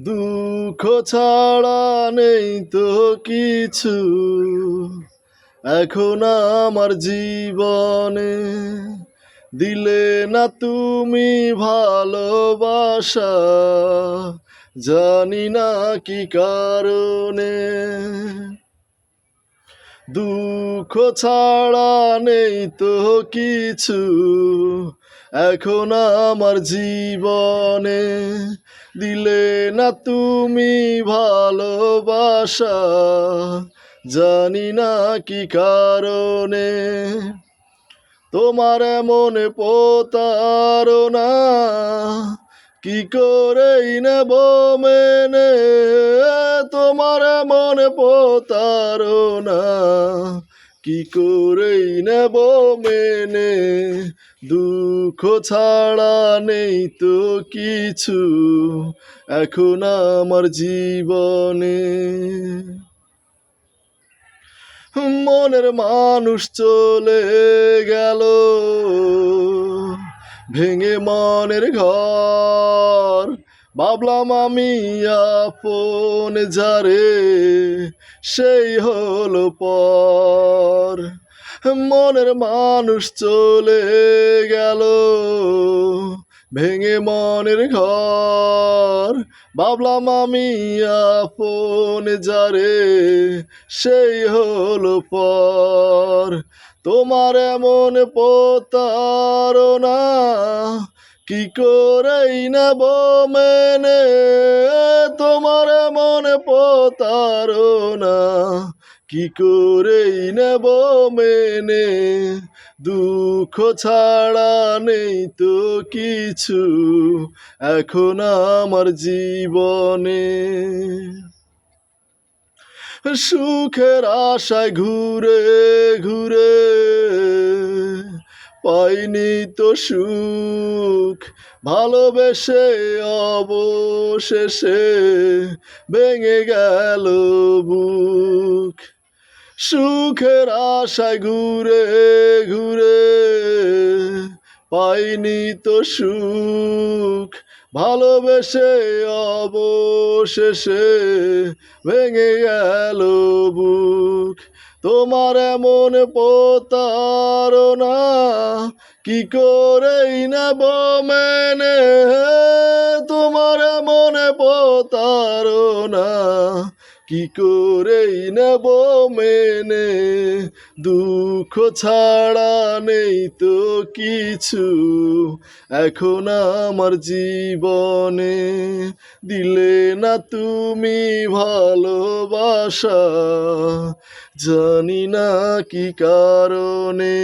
দুঃখ ছাড়া নেই তো কিছু। এখন আমার জীবনে দিলে না তুমি ভালোবাসা। জানি না কি কারণে। দুঃখ ছাড়া নেই তো কিছু। এখন আমার জীবনে দিলে না তুমি ভালোবাসা। জানি না কি কারণে তোমার মনে পোতারনা কি করেই নেব মেনে? তোমার মনে পোতারনা কি করেই নেব মেনে? দুঃখ ছাড়া নেই তো কিছু এখন আমার জীবনে। মনের মানুষ চলে গেল, ভেঙে মনের ঘর ভাবলাম আমি আপন যারে সেই হলো পর। মনের মানুষ চলে গেল, ভেঙে মনের ঘর। ভাবলাম আমি আপন যারে সেই হলো পর। তোমার এমন প্রতারণা কি করেই নেব মেনে? তোমার এমন প্রতারণা। কি করেই নেব মেনে? দুঃখ ছাড়া নেই তো কিছু এখন আমার জীবনে। সুখের আশায় ঘুরে ঘুরে পাইনি তো সুখ। ভালোবেসে অবশেষে ভেঙে গেল বুক। সুখের আশায় ঘুরে ঘুরে পাইনি তো সুখ। ভালোবেসে অবশেষে ভেঙে গেল বুক। তোমার এমন প্রতারণা কি করেই নেব মেনে? তোমার এমন প্রতারণা কি করেই নেব মেনে? দুঃখ ছাড়া নেই তো কিছু। এখন আমার জীবনে দিলে না তুমি ভালোবাসা। জানি না কি কারণে।